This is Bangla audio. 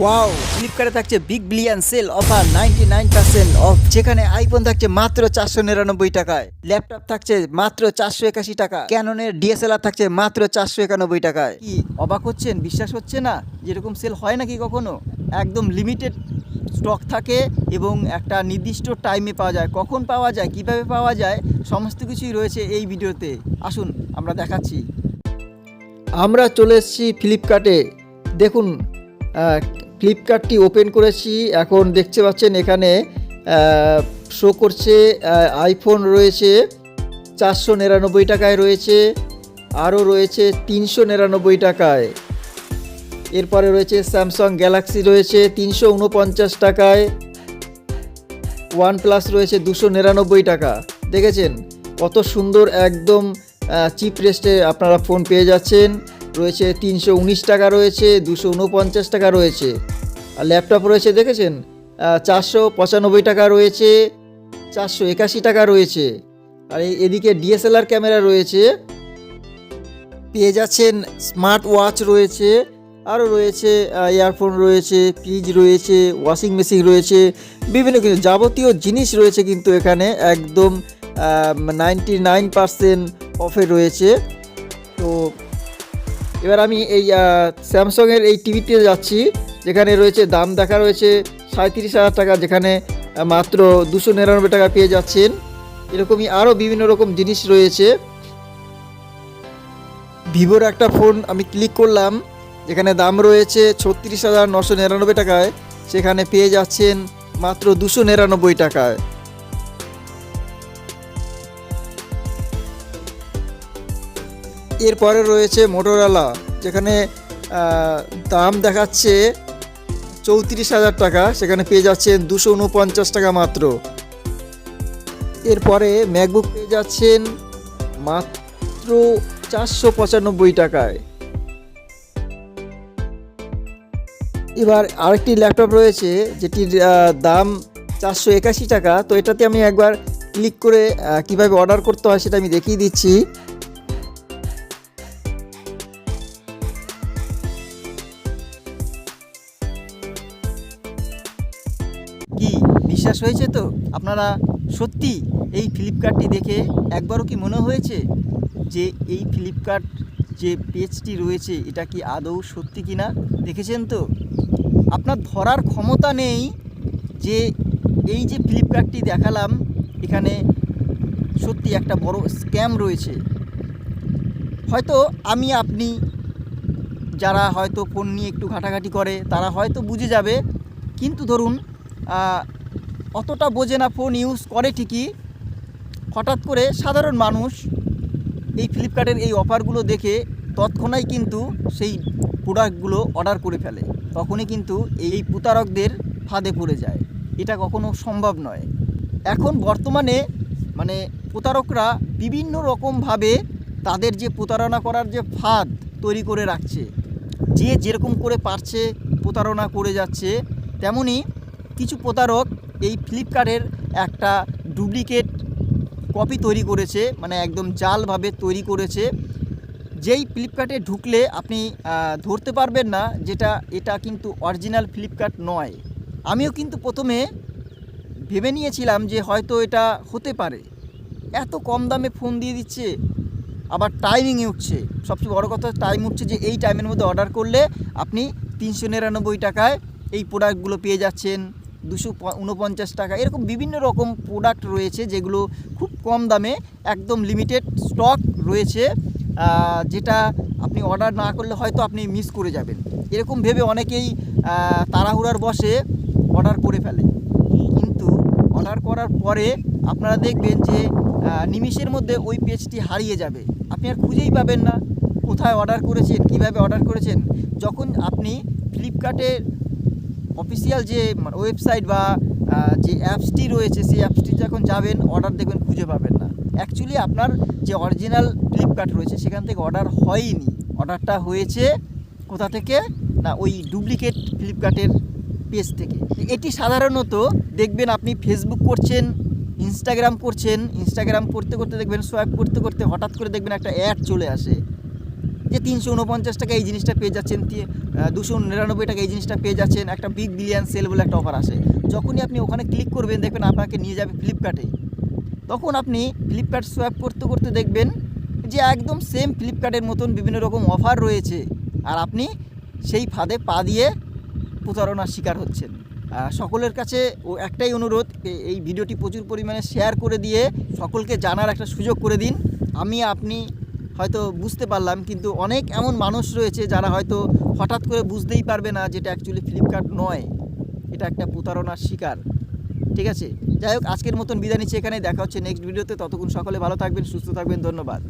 ওয়াও ফ্লিপকার্টে থাকছে big billion sale offer ninety nine percent off যেখানে আইফোন থাকছে মাত্র চারশো নিরানব্বই টাকায়। ল্যাপটপ থাকছে মাত্র চারশো একাশি টাকা। ক্যাননের ডিএসএলআর থাকছে মাত্র চারশো একানব্বই টাকায়। কি, অবাক হচ্ছেন? বিশ্বাস হচ্ছে না? যেরকম সেল হয় নাকি কখনো? একদম লিমিটেড স্টক থাকে এবং একটা নির্দিষ্ট টাইমে পাওয়া যায়। কখন পাওয়া যায়, কীভাবে পাওয়া যায়, সমস্ত কিছুই রয়েছে এই ভিডিওতে। আসুন, আমরা দেখাচ্ছি। আমরা চলে এসেছি ফ্লিপকার্টে দেখুন ফ্লিপকার্টটি ওপেন করেছি। এখন দেখতে পাচ্ছেন এখানে শো করছে আইফোন রয়েছে, চারশো নিরানব্বই টাকায় রয়েছে, আরও রয়েছে তিনশো নিরানব্বই টাকায়। এরপরে রয়েছে স্যামসাং গ্যালাক্সি রয়েছে, তিনশো উনপঞ্চাশ টাকায়। ওয়ান প্লাস রয়েছে, দুশো নিরানব্বই টাকা। দেখেছেন? কত সুন্দর, একদম চিপ রেস্টে আপনারা ফোন পেয়ে যাচ্ছেন। রয়েছে তিনশো উনিশ টাকা রয়েছে, দুশো উনপঞ্চাশ টাকা রয়েছে। আর ল্যাপটপ রয়েছে, দেখেছেন? চারশো পঁচানব্বই টাকা রয়েছে, চারশো একাশি টাকা রয়েছে। আর এদিকে ডিএসএলআর ক্যামেরা রয়েছে, পেয়ে যাচ্ছেন স্মার্ট ওয়াচ রয়েছে, আরও রয়েছে ইয়ারফোন রয়েছে, ফ্রিজ রয়েছে, ওয়াশিং মেশিন রয়েছে, বিভিন্ন কিছু যাবতীয় জিনিস রয়েছে কিন্তু এখানে একদম নাইনটি নাইন পারসেন্ট অফে রয়েছে। তো এবার আমি এই স্যামসংয়ের এই টিভিতে যাচ্ছি, যেখানে রয়েছে, দাম দেখা রয়েছে সাঁত্রিশ হাজার টাকা, যেখানে মাত্র দুশো নিরানব্বই টাকা পেয়ে যাচ্ছেন। এরকমই আরও বিভিন্ন রকম জিনিস রয়েছে। ভিভোর একটা ফোন আমি ক্লিক করলাম, যেখানে দাম রয়েছে ছত্রিশ হাজার নশো নিরানব্বই টাকায়, সেখানে পেয়ে যাচ্ছেন মাত্র দুশো নিরানব্বই টাকায়। এরপরে রয়েছে মোটোরোলা যেখানে দাম দেখাচ্ছে চৌত্রিশ হাজার টাকা, সেখানে পেয়ে যাচ্ছেন দুশো উনপঞ্চাশ টাকা মাত্র। এরপরে ম্যাকবুক পেয়ে যাচ্ছেন মাত্র চারশো পঁচানব্বই টাকায়। এবার আরেকটি ল্যাপটপ রয়েছে, যেটির দাম চারশো একাশি টাকা, তো এটাতে আমি একবার ক্লিক করে কীভাবে অর্ডার করতে হয় সেটা আমি দেখিয়ে দিচ্ছি। কি বিশ্বাস হয়েছে তো? আপনারা সত্যি এই ফ্লিপকার্টটি দেখে একবারও কি মনে হয়েছে যে এই ফ্লিপকার্ট যে পেজটি রয়েছে, এটা কি আদৌ সত্যি কি না দেখেছেন তো? আপনার ধরার ক্ষমতা নেই যে এই যে ফ্লিপকার্টটি দেখালাম, এখানে সত্যি একটা বড় স্ক্যাম রয়েছে। হয়তো আমি, আপনি যারা হয়তো ফোন নিয়ে একটু ঘাটাঘাটি করে, তারা হয়তো বুঝে যাবে। কিন্তু ধরুন অতটা বোঝে না, ফোন ইউজ করে ঠিকই। হঠাৎ করে সাধারণ মানুষ এই ফ্লিপকার্টের এই অফারগুলো দেখে তৎক্ষণাৎ কিন্তু সেই প্রোডাক্টগুলো অর্ডার করে ফেলে। তখনই কিন্তু এই প্রতারকদের ফাঁদে পড়ে যায়। এটা কখনো সম্ভব নয়। এখন বর্তমানে মানে প্রতারকরা বিভিন্ন রকমভাবে তাদের যে প্রতারণা করার যে ফাঁদ তৈরি করে রাখছে, যে যেরকম করে পারছে প্রতারণা করে যাচ্ছে, তেমনি কিছু প্রতারক এই ফ্লিপকার্টের একটা ডুপ্লিকেট কপি তৈরি করেছে মানে একদম জালভাবে তৈরি করেছে। যেই ফ্লিপকার্টে ঢুকলে আপনি ধরতে পারবেন না যেটা, এটা কিন্তু অরিজিনাল ফ্লিপকার্ট নয়। আমিও কিন্তু প্রথমে ভেবে নিয়েছিলাম যে হয়তো এটা হতে পারে। এত কম দামে ফোন দিয়ে দিচ্ছে, আবার টাইমিংয়ে উঠছে। সবচেয়ে বড় কথা টাইম উঠছে যে এই টাইমের মধ্যে অর্ডার করলে আপনি তিনশো নিরানব্বই টাকায় এই প্রোডাক্টগুলো পেয়ে যাচ্ছেন। দুশো উনপঞ্চাশ টাকা। এরকম বিভিন্ন রকম প্রোডাক্ট রয়েছে যেগুলো খুব কম দামে একদম লিমিটেড স্টক রয়েছে যেটা আপনি অর্ডার না করলে হয়তো আপনি মিস করে যাবেন। এরকম ভেবে অনেকেই তাড়াহুড়ার বসে অর্ডার করে ফেলে। কিন্তু অর্ডার করার পরে আপনারা দেখবেন যে নিমিষের মধ্যে ওই পেজটি হারিয়ে যাবে। আপনি আর খুঁজেই পাবেন না। কোথায় অর্ডার করেছেন? কীভাবে অর্ডার করেছেন? যখন আপনি ফ্লিপকার্টের অফিসিয়াল যে ওয়েবসাইট বা যে অ্যাপসটি রয়েছে, সেই অ্যাপসটি যখন যাবেন অর্ডার দেখবেন, খুঁজে পাবেন না। অ্যাকচুয়ালি আপনার যে অরিজিনাল ফ্লিপকার্ট রয়েছে, সেখান থেকে অর্ডার হয়নি। অর্ডারটা হয়েছে কোথা থেকে? না, ওই ডুপ্লিকেট ফ্লিপকার্টের পেজ থেকে। এটি সাধারণত দেখবেন আপনি ফেসবুক করছেন ইনস্টাগ্রাম করছেন ইনস্টাগ্রাম করতে করতে দেখবেন সোয়াইপ করতে করতে হঠাৎ করে দেখবেন একটা অ্যাড চলে আসে। যে তিনশো উনপঞ্চাশ টাকা এই জিনিসটা পেয়ে যাচ্ছেন দুশো নিরানব্বই টাকা এই জিনিসটা পেয়ে যাচ্ছেন, একটা বিগ বিলিয়ন সেল বলে একটা অফার আসে। যখনই আপনি ওখানে ক্লিক করবেন, দেখবেন আপনাকে নিয়ে যাবে ফ্লিপকার্টে তখন আপনি ফ্লিপকার্ট সোয়াপ করতে করতে দেখবেন যে একদম সেম ফ্লিপকার্টের মতন বিভিন্ন রকম অফার রয়েছে। আর আপনি সেই ফাঁদে পা দিয়ে প্রতারণার শিকার হচ্ছেন। সকলের কাছে ও একটাই অনুরোধ এই ভিডিওটি প্রচুর পরিমাণে শেয়ার করে দিয়ে সকলকে জানার একটা সুযোগ করে দিন। আমি, আপনি হয়তো বুঝতে পারলাম, কিন্তু অনেক এমন মানুষ রয়েছে যারা হয়তো হঠাৎ করে বুঝতেই পারবে না যেটা অ্যাকচুয়ালি ফ্লিপকার্ট নয়। এটা একটা প্রতারণার শিকার। ঠিক আছে? যাই হোক, আজকের মতন বিদায় নিচ্ছে এখানে দেখা হচ্ছে নেক্সট ভিডিওতে ততক্ষণ সকলে ভালো থাকবেন, সুস্থ থাকবেন। ধন্যবাদ।